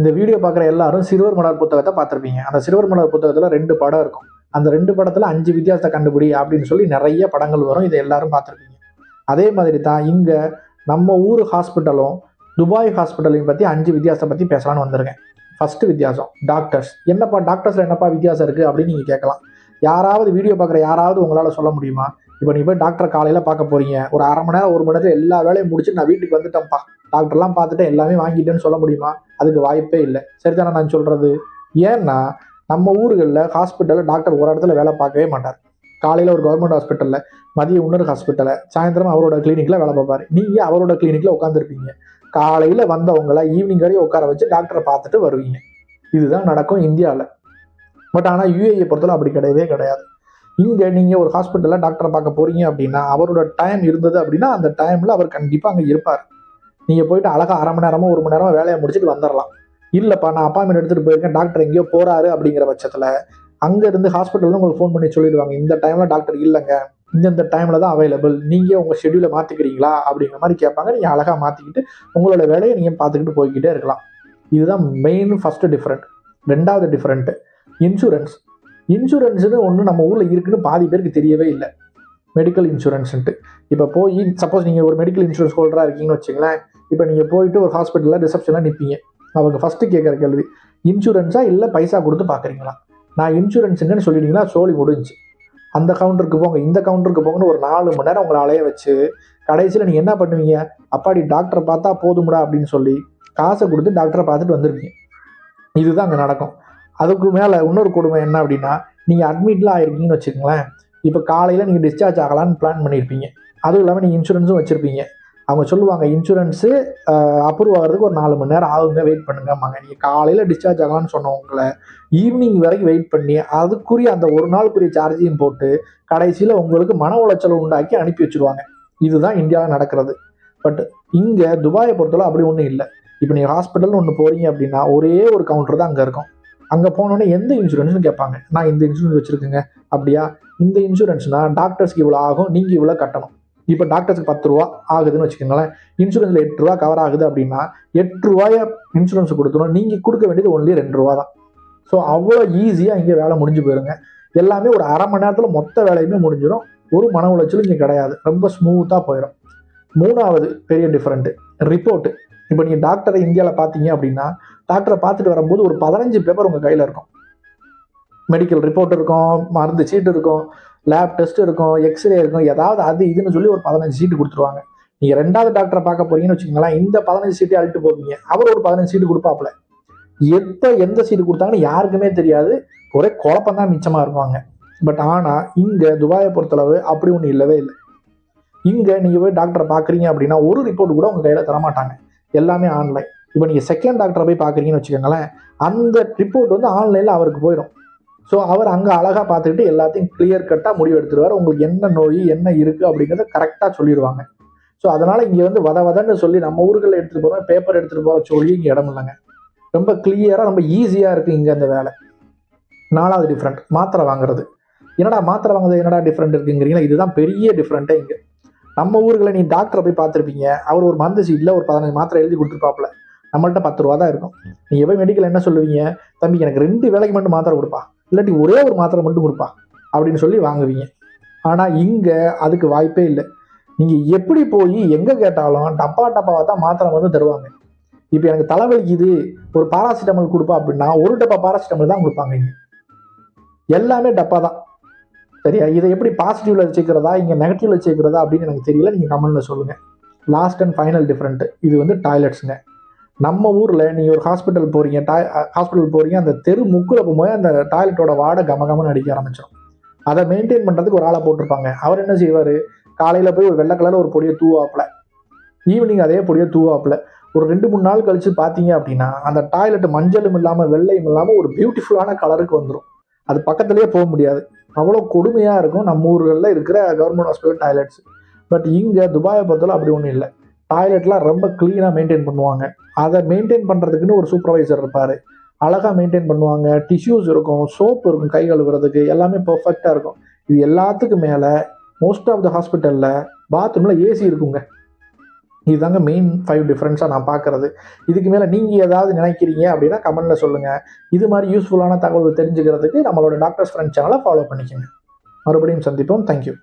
இந்த வீடியோ பார்க்குற எல்லாரும் சிறுவர் மலர் புத்தகத்தை பார்த்துருப்பீங்க. அந்த சிறுவர் மலர் புத்தகத்தில் ரெண்டு படம் இருக்கும். அந்த ரெண்டு படத்தில் அஞ்சு வித்தியாசத்தை கண்டுபிடி அப்படின்னு சொல்லி நிறைய படங்கள் வரும். இதை எல்லாரும் பார்த்துருப்பீங்க. அதே மாதிரி தான் இங்கே நம்ம ஊர் ஹாஸ்பிட்டலும் துபாய் ஹாஸ்பிட்டலையும் பற்றி அஞ்சு வித்தியாசத்தை பற்றி பேசலாம்னு வந்திருக்கேன். ஃபஸ்ட்டு வித்தியாசம் டாக்டர்ஸ் என்னப்பா டாக்டர்ஸில் என்னப்பா வித்தியாசம் இருக்குது அப்படின்னு நீங்கள் கேட்கலாம். யாராவது வீடியோ பார்க்குற யாராவது உங்களால் சொல்ல முடியுமா? இப்போ நீ போய் டாக்டர் காலையில் பார்க்க போறீங்க. ஒரு அரை மணி நேரம் ஒரு மணி நேரத்தில் எல்லா வேலையும் முடிச்சு நான் வீட்டுக்கு வந்துட்டேன்ப்பா. டாக்டர்லாம் பார்த்துட்டு எல்லாமே வாங்கிட்டேன்னு சொல்ல முடியுமா? அதுக்கு வாய்ப்பே இல்லை. சரிதானே நான் சொல்கிறது ஏன்னா நம்ம ஊர்களில் ஹாஸ்பிட்டலில் டாக்டர் ஒரு இடத்துல வேலை பார்க்கவே மாட்டார். காலையில் ஒரு கவர்மெண்ட் ஹாஸ்பிட்டலில் மதியம் இன்னொரு ஹாஸ்பிட்டலில் சாயந்தரம் அவரோட கிளினிக்கில் வேலை பார்ப்பார். நீங்கள் அவரோட கிளினிக்கில் உட்காந்துருப்பீங்க காலையில் வந்தவங்களை ஈவினிங் வரையும் உட்கார வச்சு டாக்டரை பார்த்துட்டு வருவீங்க. இதுதான் நடக்கும் இந்தியாவில். பட் ஆனால் யூஏயை பொறுத்தவரை அப்படி கிடையவே கிடையாது. இங்கே நீங்கள் ஒரு ஹாஸ்பிட்டலில் டாக்டரை பார்க்க போகிறீங்க அப்படின்னா அவரோட டைம் இருந்தது அப்படின்னா அந்த டைமில் அவர் கண்டிப்பாக அங்கே இருப்பார். நீங்கள் போயிட்டு அழகாக அரை மணி நேரமோ ஒரு மணி நேரமோ வேலையை முடிச்சுட்டு வந்துடலாம் இல்லைப்பா நான் அப்பாயின்மெண்ட் எடுத்துகிட்டு போயிருக்கேன். டாக்டர் எங்கேயோ போகிறாரு அப்படிங்கிற பட்சத்தில் அங்கேருந்து ஹாஸ்பிட்டலில் உங்களுக்கு ஃபோன் பண்ணி சொல்லிடுவாங்க. இந்த டைமில் டாக்டர் இல்லைங்க. இந்தந்த டைமில் தான் அவைலபிள் நீங்கள் உங்கள் ஷெடியூலை மாற்றிக்கிறீங்களா அப்படிங்கிற மாதிரி கேட்பாங்க. நீங்கள் அழகாக மாற்றிக்கிட்டு உங்களோட வேலையை நீங்கள் பார்த்துக்கிட்டு போய்கிட்டே இருக்கலாம். இதுதான் மெயின் ஃபஸ்ட்டு டிஃப்ரெண்ட் ரெண்டாவது டிஃப்ரெண்ட்டு இன்சூரன்ஸ் இன்சூரன்ஸ்னு ஒன்று நம்ம ஊரில் இருக்குன்னு பாதி பேருக்கு தெரியவே இல்லை. மெடிக்கல் இன்சூரன்ஸ்ன்ட்டு இப்போ போய் சப்போஸ் நீங்கள் ஒரு மெடிக்கல் இன்சூரன்ஸ் ஹோல்டராக இருக்கீங்கன்னு வச்சுங்களேன். இப்போ நீங்கள் போயிட்டு ஒரு ஹாஸ்பிட்டலில் ரிசப்ஷனில் நிற்பீங்க அவங்க ஃபஸ்ட்டு கேட்குற கேள்வி இன்சூரன்ஸா இல்லை பைசா கொடுத்து பார்க்குறீங்களா நான் இன்சூரன்ஸுங்கன்னு சொல்லிட்டீங்கன்னா சோழி முடிஞ்சு அந்த கவுண்டருக்கு போங்க இந்த கவுண்டருக்கு போங்கன்னு ஒரு நாலு மணி நேரம் உங்களை அலைய வச்சு கடைசியில் நீங்கள் என்ன பண்ணுவீங்க? அப்பாடி டாக்டரை பார்த்தா போதும்டா அப்படின்னு சொல்லி காசை கொடுத்து டாக்டரை பார்த்துட்டு வந்திருக்கீங்க இதுதான் அங்கே நடக்கும். அதுக்கு மேலே இன்னொரு கொடுமை என்ன அப்படின்னா நீங்கள் அட்மிட்லாம் ஆயிருக்கீங்கன்னு வச்சுக்கோங்களேன். இப்போ காலையில் நீங்கள் டிஸ்சார்ஜ் ஆகலான்னு பிளான் பண்ணியிருப்பீங்க அதுவும் இல்லாமல் நீங்கள் இன்சூரன்ஸும் வச்சுருப்பீங்க. அவங்க சொல்லுவாங்க இன்சூரன்ஸு அப்ரூவ் ஆகிறதுக்கு ஒரு நாலு மணி நேரம் ஆகுங்க வெயிட் பண்ணுங்கம்மாங்க நீங்கள் காலையில் டிஸ்சார்ஜ் ஆகலாம்னு சொன்னவங்களை ஈவினிங் வரைக்கும் வெயிட் பண்ணி அதுக்குரிய அந்த ஒரு நாளுக்குரிய சார்ஜையும் போட்டு கடைசியில் உங்களுக்கு மன உளைச்சல் உண்டாக்கி அனுப்பி வச்சுருவாங்க. இதுதான் இந்தியாவில் நடக்கிறது. பட் இங்கே துபாயை பொறுத்தவரை அப்படி ஒன்றும் இல்லை. இப்போ நீங்கள் ஹாஸ்பிட்டல்னு ஒன்று போகிறீங்க அப்படின்னா ஒரே ஒரு கவுண்டர் தான் அங்கே இருக்கும். அங்கே போனோன்னே எந்த இன்சூரன்ஸ்னு கேட்பாங்க. நான் இந்த இன்சூரன்ஸ் வச்சுருக்கேங்க. அப்படியா? இந்த இன்சூரன்ஸ்னால் டாக்டர்ஸ்க்கு இவ்வளோ ஆகும் நீங்கள் இவ்வளோ கட்டணும். இப்போ டாக்டர்ஸ்க்கு பத்து ரூபா ஆகுதுன்னு வச்சுக்கோங்களேன். இன்சூரன்ஸில் எட்டு ரூபா கவர் ஆகுது அப்படின்னா எட்டு ரூபாய இன்சூரன்ஸ் கொடுத்துரும் நீங்கள் கொடுக்க வேண்டியது ஒன்லி ரெண்டு ரூபா தான். ஸோ அவ்வளோ ஈஸியாக இங்கே வேலை முடிஞ்சு போயிருங்க. எல்லாமே ஒரு அரை மணி நேரத்தில் மொத்த வேலையுமே முடிஞ்சிடும் ஒரு மன உளைச்சலும் இங்கே கிடையாது. ரொம்ப ஸ்மூத்தாக போயிடும் மூணாவது பெரிய டிஃப்ரெண்ட்டு ரிப்போர்ட்டு இப்போ நீங்கள் டாக்டரை இந்தியாவில் பார்த்தீங்க அப்படின்னா டாக்டரை பார்த்துட்டு வரும்போது ஒரு பதினஞ்சு பேப்பர் உங்கள் கையில் இருக்கும். மெடிக்கல் ரிப்போர்ட் இருக்கும் மருந்து சீட்டு இருக்கும். லேப் டெஸ்ட் இருக்கும் எக்ஸ்ரே இருக்கும் ஏதாவது அது இதுன்னு சொல்லி ஒரு பதினஞ்சு சீட்டு கொடுத்துருவாங்க. நீங்கள் ரெண்டாவது டாக்டரை பார்க்க போறீங்கன்னு வச்சுக்கோங்களேன் இந்த பதினஞ்சு சீட்டை அழுட்டு போவீங்க. அவர் ஒரு பதினஞ்சு சீட்டு கொடுப்பாப்புல. எப்போ எந்த சீட்டு கொடுத்தாங்கன்னு யாருக்குமே தெரியாது. ஒரே குழப்பம் தான் மிச்சமாக இருப்பாங்க பட் ஆனால் இங்கே துபாயை பொறுத்தளவு அப்படி ஒன்றும் இல்லவே இல்லை. இங்கே நீங்கள் போய் டாக்டரை பார்க்குறீங்க அப்படின்னா ஒரு ரிப்போர்ட் கூட உங்கள் கையில் தரமாட்டாங்க. எல்லாமே ஆன்லைன் இப்போ நீங்கள் செகண்ட் டாக்டரை போய் பார்க்குறீங்கன்னு வச்சுக்கோங்களேன் அந்த ரிப்போர்ட் வந்து ஆன்லைனில் அவருக்கு போயிடும் ஸோ அவர் அங்கே அழகாக பார்த்துக்கிட்டு எல்லாத்தையும் கிளியர் கட்டாக முடிவு எடுத்துருவார் உங்களுக்கு என்ன நோய் என்ன இருக்குது அப்படிங்கிறத கரெக்டாக சொல்லிடுவாங்க ஸோ அதனால் இங்கே வந்து வத வதன்னு சொல்லி நம்ம ஊர்களில் எடுத்துகிட்டு போகிறோம் பேப்பர் எடுத்துகிட்டு போகிற சொல்லி இங்கே இடம் இல்லைங்க. ரொம்ப கிளியராக ரொம்ப ஈஸியாக இருக்குது இங்கே அந்த வேலை. நாலாவது டிஃப்ரெண்ட் மாத்திரை வாங்குறது. என்னடா மாத்திரை வாங்குறது? என்னடா டிஃப்ரெண்ட் இருக்குங்கிறீங்களா? இதுதான் பெரிய டிஃப்ரெண்ட்டே இங்கே. நம்ம ஊர்களில் நீ டாக்டரை போய் பார்த்துருப்பீங்க. அவர் ஒரு மருந்து சீட்டில் ஒரு பதினஞ்சு மாத்திரை எழுதி கொடுத்துருப்பாப்புல. நம்மள்ட்ட பத்து ரூபா தான் இருக்கும். நீங்கள் போய் மெடிக்கல் என்ன சொல்லுவீங்க? தம்பி எனக்கு ரெண்டு வேலைக்கு மட்டும் மாத்திரை கொடுப்பா. இல்லாட்டி ஒரே ஒரு மாத்திரை மட்டும் கொடுப்பா அப்படின்னு சொல்லி வாங்குவீங்க. ஆனால் இங்கே அதுக்கு வாய்ப்பே இல்லை. நீங்கள் எப்படி போய் எங்கே கேட்டாலும் டப்பா டப்பாவாக தான் மாத்திரை வந்து தருவாங்க. இப்போ எனக்கு தலைவலிக்குது ஒரு பாராசிட்டமல் கொடுப்பா அப்படின்னா ஒரு டப்பா பாராசிட்டமல் தான் கொடுப்பாங்க இங்கே. எல்லாமே டப்பா தான். சரியா? இதை எப்படி பாசிட்டிவ்ல வச்சுக்கிறதா இங்கே நெகட்டிவ்ல வச்சுக்கிறதா அப்படின்னு எனக்கு தெரியல. நீங்கள் கமெண்ட்ல சொல்லுங்கள் லாஸ்ட் அண்ட் ஃபைனல் டிஃப்ரெண்ட்டு இது வந்து டாய்லெட்ஸுங்க நம்ம ஊரில் நீங்கள் ஒரு ஹாஸ்பிட்டல் போகிறீங்க டாய் ஹாஸ்பிட்டல் போகிறீங்க அந்த தெரு முக்கில் போகும்போது அந்த டாய்லெட்டோட வாடை கம கமன்னு அடிக்க ஆரம்பிச்சிடும் அதை மெயின்டைன் பண்ணுறதுக்கு ஒரு ஆளை போட்டிருப்பாங்க. அவர் என்ன செய்வார்? காலையில் போய் ஒரு வெள்ளை கலரில் ஒரு பொடியை தூவாப்பில். ஈவினிங் அதே பொடியை தூவாப்பில். ஒரு ரெண்டு மூணு நாள் கழித்து பார்த்தீங்க அப்படின்னா அந்த டாய்லெட் மஞ்சளும் இல்லாமல் வெள்ளையும் இல்லாமல் ஒரு பியூட்டிஃபுல்லான கலருக்கு வந்துடும் அது பக்கத்துலேயே போக முடியாது. அவ்வளோ கொடுமையாக இருக்கும். நம்ம ஊர்களில் இருக்கிற கவர்மெண்ட் ஹாஸ்பிட்டல் டாய்லெட்ஸ் பட் இங்கே துபாயை பொறுத்தவரை அப்படி ஒன்றும் இல்லை. டாய்லெட்லாம் ரொம்ப க்ளீனாக மெயின்டைன் பண்ணுவாங்க. அதை மெயின்டைன் பண்ணுறதுக்குன்னு ஒரு சூப்பர்வைசர் இருப்பார். அழகாக மெயின்டைன் பண்ணுவாங்க. டிஷ்யூஸ் இருக்கும் சோப் இருக்கும் கை கழுவுறதுக்கு எல்லாமே பர்ஃபெக்டாக இருக்கும். இது எல்லாத்துக்கும் மேலே மோஸ்ட் ஆஃப் த ஹாஸ்பிட்டலில் பாத்ரூமில் ஏசி இருக்குங்க. இதுதாங்க மெயின் ஃபைவ் டிஃப்ரென்ஸாக நான் பார்க்குறது இதுக்கு மேலே நீங்கள் ஏதாவது நினைக்கிறீங்க அப்படின்னா கமெண்ட்டில் சொல்லுங்கள் இது மாதிரி யூஸ்ஃபுல்லான தகவல் தெரிஞ்சுக்கிறதுக்கு நம்மளோட டாக்டர்ஸ் ஃப்ரெண்ட் சேனலை ஃபாலோ பண்ணிக்கோங்க. மறுபடியும் சந்திப்போம். தேங்க்யூ